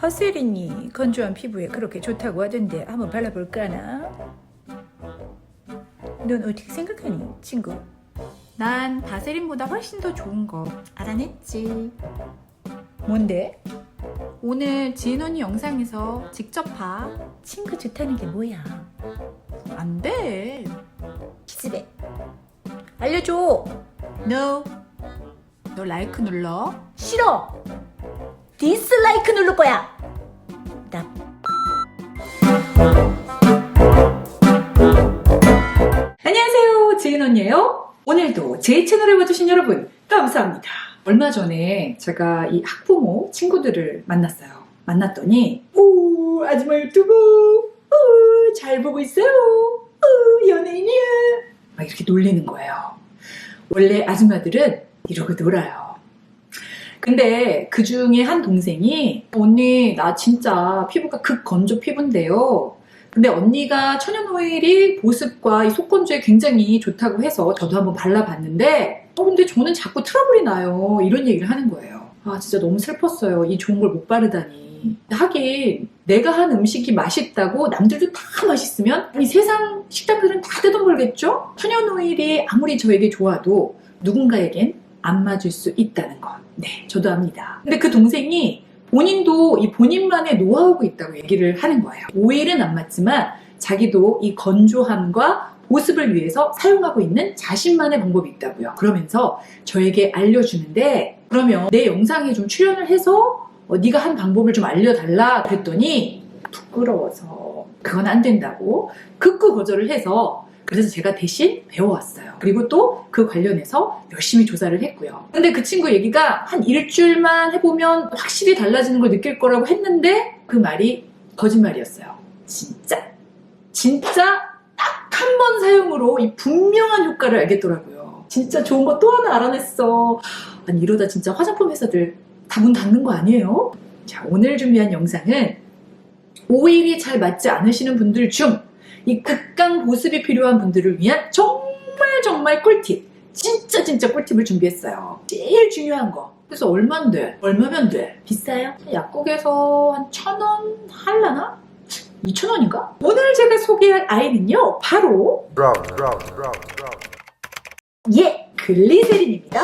허세린이 건조한 피부에 그렇게 좋다고 하던데 한번 발라볼까나? 넌 어떻게 생각하니, 친구? 난 바세린보다 훨씬 더 좋은 거 알아냈지. 뭔데? 오늘 지은 언니 영상에서 직접 봐. 친구 좋다는 게 뭐야? 안 돼. 기집애. 알려줘. No. 너 라이크 눌러. 싫어. 디스라이크 누를 거야. 나. 안녕하세요. 지은 언니예요. 오늘도 제 채널을 봐주신 여러분 감사합니다. 얼마 전에 제가 이 학부모 친구들을 만났어요. 만났더니 오 아줌마 유튜브 오, 잘 보고 있어요. 오, 연예인이야. 막 이렇게 놀리는 거예요. 원래 아줌마들은 이러고 놀아요. 근데 그 중에 한 동생이 언니 나 진짜 피부가 극건조 피부인데요. 근데 언니가 천연 오일이 보습과 이 속건조에 굉장히 좋다고 해서 저도 한번 발라봤는데 어 근데 저는 자꾸 트러블이 나요. 이런 얘기를 하는 거예요. 아 진짜 너무 슬펐어요. 이 좋은 걸 못 바르다니. 하긴 내가 한 음식이 맛있다고 남들도 다 맛있으면 이 세상 식당들은 다 뜯어먹겠죠? 천연 오일이 아무리 저에게 좋아도 누군가에겐 안 맞을 수 있다는 것. 네, 저도 압니다. 근데 그 동생이 본인도 이 본인만의 노하우가 있다고 얘기를 하는 거예요. 오일은 안 맞지만 자기도 이 건조함과 보습을 위해서 사용하고 있는 자신만의 방법이 있다고요. 그러면서 저에게 알려주는데 그러면 내 영상에 좀 출연을 해서 어, 네가 한 방법을 좀 알려달라 그랬더니 부끄러워서 그건 안 된다고 극구 거절을 해서 그래서 제가 대신 배워왔어요. 그리고 또 그 관련해서 열심히 조사를 했고요. 근데 그 친구 얘기가 한 일주일만 해보면 확실히 달라지는 걸 느낄 거라고 했는데 그 말이 거짓말이었어요. 진짜. 진짜 딱 한 번 사용으로 이 분명한 효과를 알겠더라고요. 진짜 좋은 거 또 하나 알아냈어. 아니, 이러다 진짜 화장품 회사들 다 문 닫는 거 아니에요? 자, 오늘 준비한 영상은 오일이 잘 맞지 않으시는 분들 중 이 극강 보습이 필요한 분들을 위한 정말 정말 꿀팁 진짜 진짜 꿀팁을 준비했어요 제일 중요한 거 그래서 얼만데? 얼마면 돼? 비싸요? 약국에서 한 천 원 할라나? 2천 원인가? 오늘 제가 소개할 아이는요 바로 Round, round, round, round. 예 글리세린입니다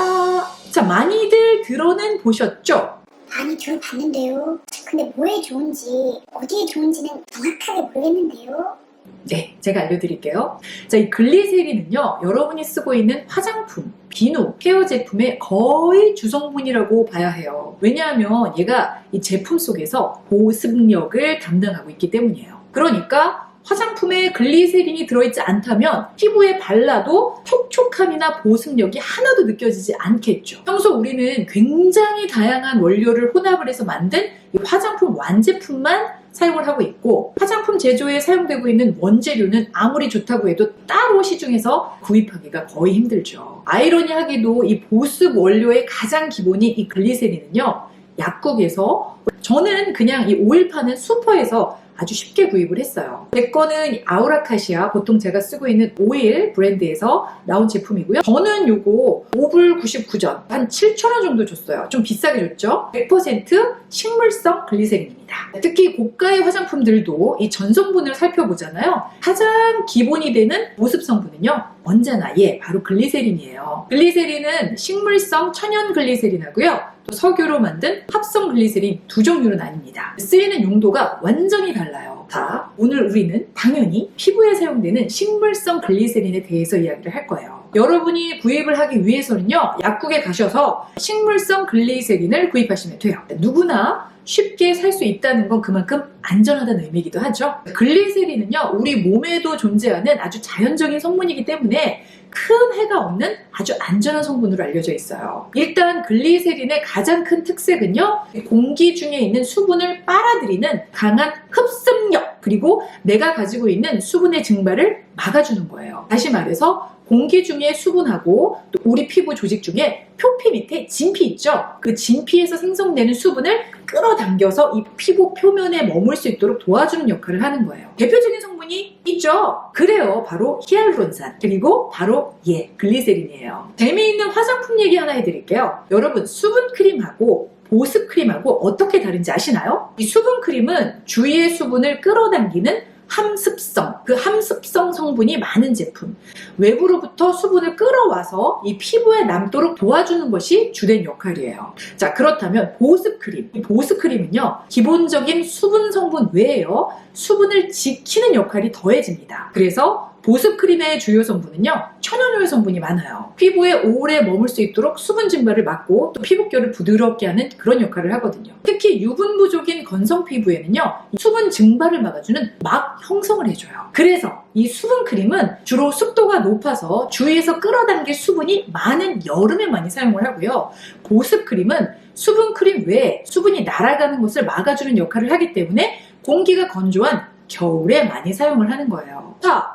자 많이들 들어는 보셨죠? 많이 들어봤는데요. 근데 뭐에 좋은지 어디에 좋은지는 정확하게 모르겠는데요. 네, 제가 알려드릴게요. 자, 이 글리세린은요, 여러분이 쓰고 있는 화장품, 비누, 케어 제품의 거의 주성분이라고 봐야 해요. 왜냐하면 얘가 이 제품 속에서 보습력을 담당하고 있기 때문이에요. 그러니까 화장품에 글리세린이 들어있지 않다면 피부에 발라도 촉촉함이나 보습력이 하나도 느껴지지 않겠죠. 평소 우리는 굉장히 다양한 원료를 혼합을 해서 만든 이 화장품 완제품만 사용을 하고 있고 화장품 제조에 사용되고 있는 원재료는 아무리 좋다고 해도 따로 시중에서 구입하기가 거의 힘들죠. 아이러니하게도 이 보습 원료의 가장 기본이 이 글리세린은요. 약국에서 저는 그냥 이 오일 파는 슈퍼에서 아주 쉽게 구입을 했어요. 제 거는 아우라카시아 보통 제가 쓰고 있는 오일 브랜드에서 나온 제품이고요. 저는 요거 5불 99전 한 7,000원 정도 줬어요. 좀 비싸게 줬죠. 100% 식물성 글리세린입니다. 특히 고가의 화장품들도 이 전성분을 살펴보잖아요. 가장 기본이 되는 보습 성분은요. 언제나 예, 바로 글리세린이에요. 글리세린은 식물성 천연 글리세린하고요. 또 석유로 만든 합성 글리세린 두 종류로 나뉩니다. 쓰이는 용도가 완전히 달라요. 자, 오늘 우리는 당연히 피부에 사용되는 식물성 글리세린에 대해서 이야기를 할 거예요. 여러분이 구입을 하기 위해서는요, 약국에 가셔서 식물성 글리세린을 구입하시면 돼요. 누구나 쉽게 살 수 있다는 건 그만큼 안전하다는 의미이기도 하죠. 글리세린은요, 우리 몸에도 존재하는 아주 자연적인 성분이기 때문에 큰 해가 없는 아주 안전한 성분으로 알려져 있어요. 일단 글리세린의 가장 큰 특색은요, 공기 중에 있는 수분을 빨아들이는 강한 흡습력, 그리고 내가 가지고 있는 수분의 증발을 막아주는 거예요. 다시 말해서 공기 중에 수분하고 또 우리 피부 조직 중에 표피 밑에 진피 있죠? 그 진피에서 생성되는 수분을 끌어당겨서 이 피부 표면에 머물 수 있도록 도와주는 역할을 하는 거예요. 대표적인 성분이 있죠? 그래요. 바로 히알루론산. 그리고 바로 예, 글리세린이에요. 재미있는 화장품 얘기 하나 해드릴게요. 여러분, 수분 크림하고 보습 크림하고 어떻게 다른지 아시나요? 이 수분 크림은 주위의 수분을 끌어당기는 함습성, 그 함습성 성분이 많은 제품. 외부로부터 수분을 끌어와서 이 피부에 남도록 도와주는 것이 주된 역할이에요. 자, 그렇다면 보습 크림. 이 보습 크림은요, 기본적인 수분 성분 외에요, 수분을 지키는 역할이 더해집니다. 그래서 보습 크림의 주요 성분은요, 천연효의 성분이 많아요. 피부에 오래 머물 수 있도록 수분 증발을 막고 또 피부결을 부드럽게 하는 그런 역할을 하거든요. 특히 유분 부족인 건성 피부에는요, 이 수분 증발을 막아주는 막 형성을 해줘요. 그래서 이 수분 크림은 주로 습도가 높아서 주위에서 끌어당길 수분이 많은 여름에 많이 사용을 하고요. 보습 크림은 수분 크림 외에 수분이 날아가는 것을 막아주는 역할을 하기 때문에 공기가 건조한 겨울에 많이 사용을 하는 거예요. 자,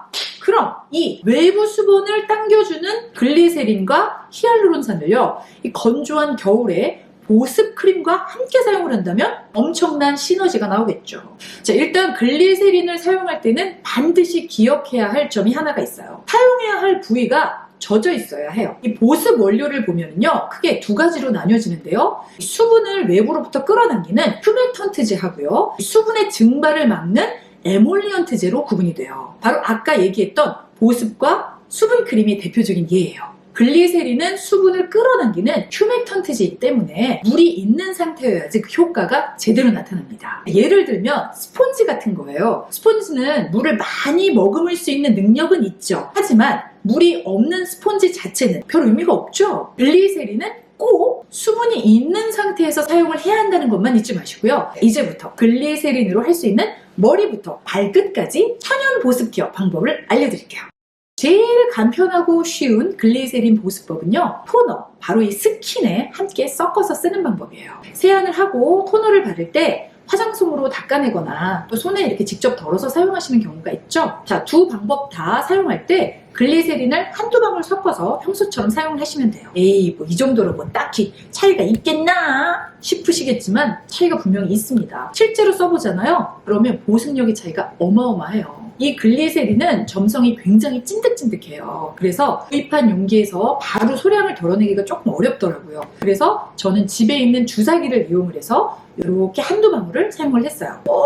그럼 이 외부 수분을 당겨주는 글리세린과 히알루론산을요, 이 건조한 겨울에 보습 크림과 함께 사용을 한다면 엄청난 시너지가 나오겠죠. 자, 일단 글리세린을 사용할 때는 반드시 기억해야 할 점이 하나가 있어요. 사용해야 할 부위가 젖어 있어야 해요. 이 보습 원료를 보면요, 크게 두 가지로 나뉘어지는데요. 이 수분을 외부로부터 끌어당기는 휴메턴트제 하고요, 이 수분의 증발을 막는 에몰리언트제로 구분이 돼요. 바로 아까 얘기했던 보습과 수분 크림이 대표적인 예예요. 글리세린은 수분을 끌어당기는 휴메턴트제이기 때문에 물이 있는 상태여야지 그 효과가 제대로 나타납니다. 예를 들면 스폰지 같은 거예요. 스폰지는 물을 많이 머금을 수 있는 능력은 있죠. 하지만 물이 없는 스폰지 자체는 별 의미가 없죠. 글리세린은 꼭 수분이 있는 상태에서 사용을 해야 한다는 것만 잊지 마시고요. 이제부터 글리세린으로 할 수 있는 머리부터 발끝까지 천연 보습 케어 방법을 알려드릴게요. 제일 간편하고 쉬운 글리세린 보습법은요, 토너, 바로 이 스킨에 함께 섞어서 쓰는 방법이에요. 세안을 하고 토너를 바를 때 화장솜으로 닦아내거나 또 손에 이렇게 직접 덜어서 사용하시는 경우가 있죠. 자, 두 방법 다 사용할 때 글리세린을 한두 방울 섞어서 평소처럼 사용을 하시면 돼요. 에이, 뭐 이 정도로 뭐 딱히 차이가 있겠나 싶으시겠지만 차이가 분명히 있습니다. 실제로 써보잖아요. 그러면 보습력의 차이가 어마어마해요. 이 글리세린은 점성이 굉장히 찐득찐득해요. 그래서 구입한 용기에서 바로 소량을 덜어내기가 조금 어렵더라고요. 그래서 저는 집에 있는 주사기를 이용을 해서 이렇게 한두 방울을 사용을 했어요. 오,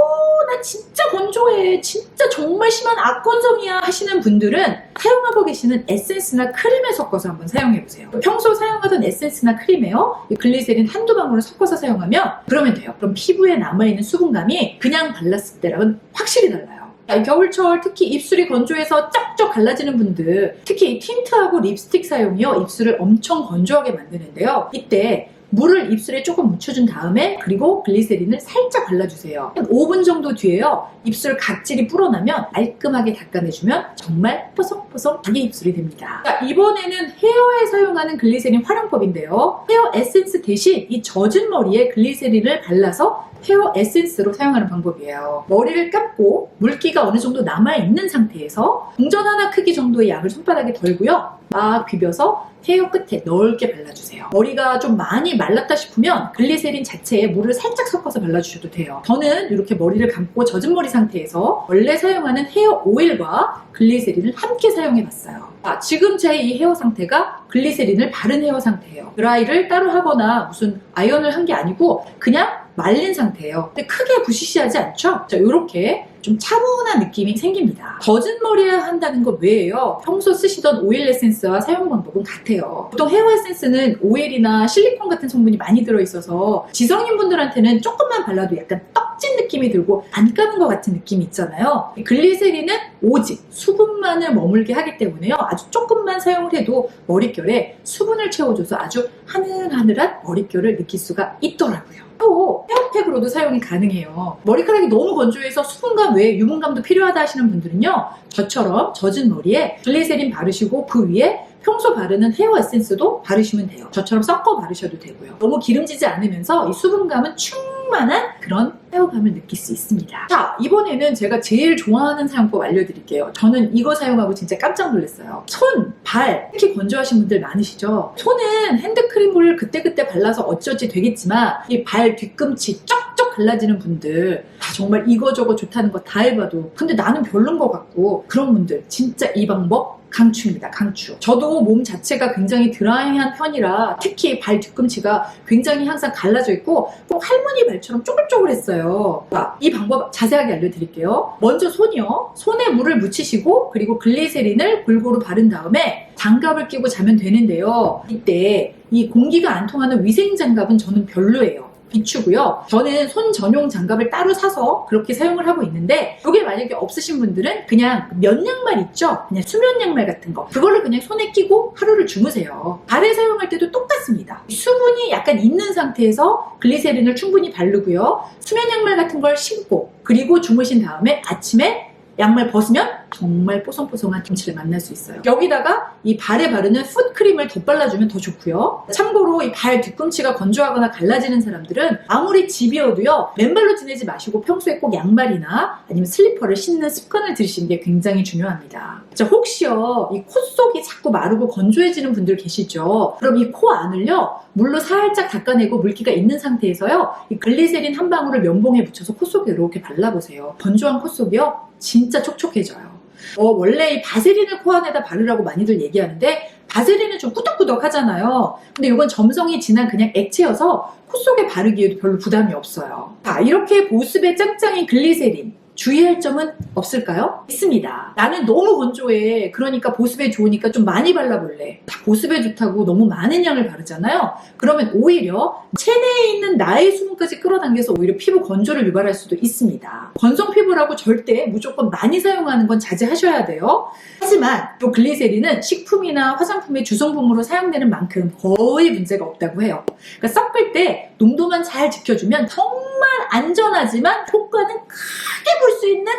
나 진짜 건조해. 진짜 정말 심한 악건성이야 하시는 분들은 사용하고 계시는 에센스나 크림에 섞어서 한번 사용해보세요. 평소 사용하던 에센스나 크림에요. 이 글리세린 한두 방울을 섞어서 사용하면 그러면 돼요. 그럼 피부에 남아있는 수분감이 그냥 발랐을 때랑은 확실히 달라요. 자, 겨울철 특히 입술이 건조해서 쩍쩍 갈라지는 분들 특히 이 틴트하고 립스틱 사용이요 입술을 엄청 건조하게 만드는데요. 이때 물을 입술에 조금 묻혀준 다음에 그리고 글리세린을 살짝 발라주세요. 한 5분 정도 뒤에요 입술 각질이 불어나면 깔끔하게 닦아내주면 정말 뽀송뽀송하게 입술이 됩니다. 자, 이번에는 헤어에 사용하는 글리세린 활용법인데요. 헤어 에센스 대신 이 젖은 머리에 글리세린을 발라서 헤어 에센스로 사용하는 방법이에요. 머리를 감고 물기가 어느 정도 남아있는 상태에서 동전 하나 크기 정도의 양을 손바닥에 덜고요. 막 비벼서 헤어 끝에 넓게 발라주세요. 머리가 좀 많이 말랐다 싶으면 글리세린 자체에 물을 살짝 섞어서 발라주셔도 돼요. 저는 이렇게 머리를 감고 젖은 머리 상태에서 원래 사용하는 헤어 오일과 글리세린을 함께 사용해봤어요. 아, 지금 제 이 헤어 상태가 글리세린을 바른 헤어 상태예요. 드라이를 따로 하거나 무슨 아이언을 한 게 아니고 그냥 말린 상태예요. 근데 크게 부시시하지 않죠? 자, 이렇게 좀 차분한 느낌이 생깁니다. 젖은 머리에 한다는 것 외에요. 평소 쓰시던 오일 에센스와 사용 방법은 같아요. 보통 헤어 에센스는 오일이나 실리콘 같은 성분이 많이 들어있어서 지성인 분들한테는 조금만 발라도 약간 떡 진 느낌이 들고 안 감은 것 같은 느낌이 있잖아요. 이 글리세린은 오직 수분만을 머물게 하기 때문에요. 아주 조금만 사용을 해도 머릿결에 수분을 채워줘서 아주 하늘하늘한 머릿결을 느낄 수가 있더라고요. 또 헤어팩으로도 사용이 가능해요. 머리카락이 너무 건조해서 수분감 외에 유분감도 필요하다 하시는 분들은요. 저처럼 젖은 머리에 글리세린 바르시고 그 위에 평소 바르는 헤어 에센스도 바르시면 돼요. 저처럼 섞어 바르셔도 되고요. 너무 기름지지 않으면서 이 수분감은 충 만한 그런 헤어감을 느낄 수 있습니다. 자, 이번에는 제가 제일 좋아하는 사용법 알려드릴게요. 저는 이거 사용하고 진짜 깜짝 놀랐어요. 손, 발, 특히 건조하신 분들 많으시죠? 손은 핸드크림을 그때그때 발라서 어찌어찌 되겠지만 이 발 뒤꿈치 쩍쩍 갈라지는 분들 아, 정말 이거저거 좋다는 거 다 해봐도 근데 나는 별론 것 같고 그런 분들 진짜 이 방법 강추입니다. 강추. 저도 몸 자체가 굉장히 드라이한 편이라 특히 발 뒤꿈치가 굉장히 항상 갈라져 있고 꼭 할머니 발처럼 쪼글쪼글했어요. 자, 이 방법 자세하게 알려드릴게요. 먼저 손이요. 손에 물을 묻히시고 그리고 글리세린을 골고루 바른 다음에 장갑을 끼고 자면 되는데요. 이때 이 공기가 안 통하는 위생 장갑은 저는 별로예요. 비추고요. 저는 손 전용 장갑을 따로 사서 그렇게 사용을 하고 있는데 이게 만약에 없으신 분들은 그냥 면 양말 있죠? 그냥 수면 양말 같은 거 그걸로 그냥 손에 끼고 하루를 주무세요. 발에 사용할 때도 똑같습니다. 수분이 약간 있는 상태에서 글리세린을 충분히 바르고요. 수면 양말 같은 걸 신고 그리고 주무신 다음에 아침에 양말 벗으면 정말 뽀송뽀송한 김치를 만날 수 있어요. 여기다가 이 발에 바르는 풋크림을 덧발라주면 더 좋고요. 참고로 이 발 뒤꿈치가 건조하거나 갈라지는 사람들은 아무리 집이어도요. 맨발로 지내지 마시고 평소에 꼭 양말이나 아니면 슬리퍼를 신는 습관을 들이시는 게 굉장히 중요합니다. 자, 혹시요 이 코 속이 자꾸 마르고 건조해지는 분들 계시죠? 그럼 이 코 안을요 물로 살짝 닦아내고 물기가 있는 상태에서요 이 글리세린 한 방울을 면봉에 묻혀서 코 속에 이렇게 발라보세요. 건조한 코 속이요 진짜 촉촉해져요. 어, 원래 이 바세린을 코 안에다 바르라고 많이들 얘기하는데 바세린은 좀 꾸덕꾸덕 하잖아요. 근데 이건 점성이 진한 그냥 액체여서 코 속에 바르기에도 별로 부담이 없어요. 자, 이렇게 보습의 짱짱인 글리세린. 주의할 점은 없을까요? 있습니다. 나는 너무 건조해. 그러니까 보습에 좋으니까 좀 많이 발라볼래. 다 보습에 좋다고 너무 많은 양을 바르잖아요. 그러면 오히려 체내에 있는 나의 수분까지 끌어당겨서 오히려 피부 건조를 유발할 수도 있습니다. 건성 피부라고 절대 무조건 많이 사용하는 건 자제하셔야 돼요. 하지만 이 글리세린은 식품이나 화장품의 주성분으로 사용되는 만큼 거의 문제가 없다고 해요. 그러니까 섞을 때 농도만 잘 지켜주면 정말 안전하지만 효과는 크게 볼 수 있는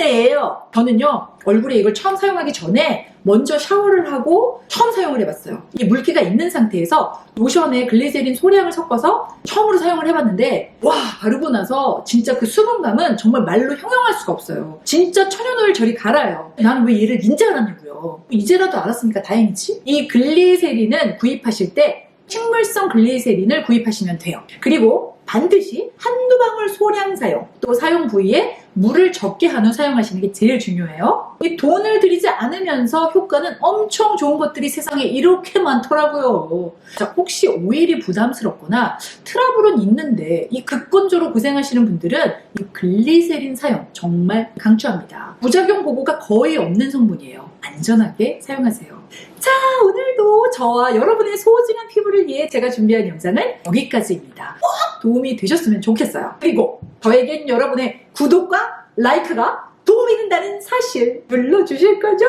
애예요. 저는요 얼굴에 이걸 처음 사용하기 전에 먼저 샤워를 하고 처음 사용을 해봤어요. 이 물기가 있는 상태에서 로션에 글리세린 소량을 섞어서 처음으로 사용을 해봤는데 와 바르고 나서 진짜 그 수분감은 정말 말로 형용할 수가 없어요. 진짜 천연오일 절이 갈아요. 나는 왜 얘를 인제 알았냐고요. 이제라도 알았으니까 다행이지. 이 글리세린은 구입하실 때 식물성 글리세린을 구입하시면 돼요. 그리고 반드시 한두 방울 소량 사용, 또 사용 부위에 물을 적게 한 후 사용하시는 게 제일 중요해요. 이 돈을 들이지 않으면서 효과는 엄청 좋은 것들이 세상에 이렇게 많더라고요. 자, 혹시 오일이 부담스럽거나 트러블은 있는데 이 극건조로 고생하시는 분들은 이 글리세린 사용 정말 강추합니다. 부작용 보고가 거의 없는 성분이에요. 안전하게 사용하세요. 자, 오늘도 저와 여러분의 소중한 피부를 위해 제가 준비한 영상은 여기까지입니다. 꼭 도움이 되셨으면 좋겠어요. 그리고 저에겐 여러분의 구독과 라이크가 도움이 된다는 사실 눌러주실 거죠?